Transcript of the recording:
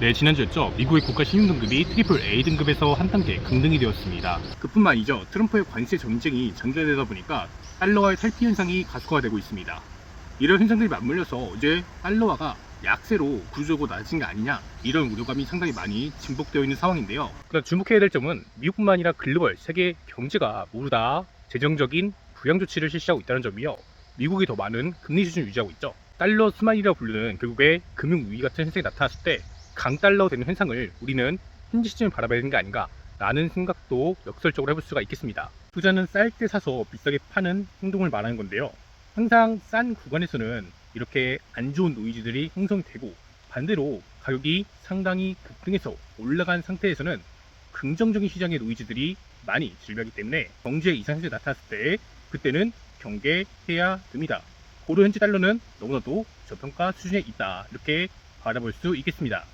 네, 지난주였죠. 미국의 국가 신용등급이 트리플 A 등급에서 한 단계 강등이 되었습니다. 그뿐만 아니죠. 트럼프의 관세 전쟁이 전개되다 보니까 달러와의 탈피 현상이 가속화되고 있습니다. 이런 현상들이 맞물려서 이제 달러화가 약세로 구조적으로 낮은 게 아니냐 이런 우려감이 상당히 많이 증폭되어 있는 상황인데요. 그러나 주목해야 될 점은 미국뿐만 아니라 글로벌 세계 경제가 모두 다 재정적인 부양 조치를 실시하고 있다는 점이요. 미국이 더 많은 금리 수준을 유지하고 있죠. 달러 스마일이라 부르는 결국에 금융 위기 같은 현상이 나타났을 때 강달러 되는 현상을 우리는 현지 시점을 바라봐야 되는 게 아닌가 라는 생각도 역설적으로 해볼 수가 있겠습니다. 투자는 쌀 때 사서 비싸게 파는 행동을 말하는 건데요. 항상 싼 구간에서는 이렇게 안 좋은 노이즈들이 형성이 되고 반대로 가격이 상당히 급등해서 올라간 상태에서는 긍정적인 시장의 노이즈들이 많이 즐비하기 때문에 경제 이상 현상이 나타났을 때 그때는 경계해야 됩니다. 고로 현지 달러는 너무나도 저평가 수준에 있다 이렇게 바라볼 수 있겠습니다.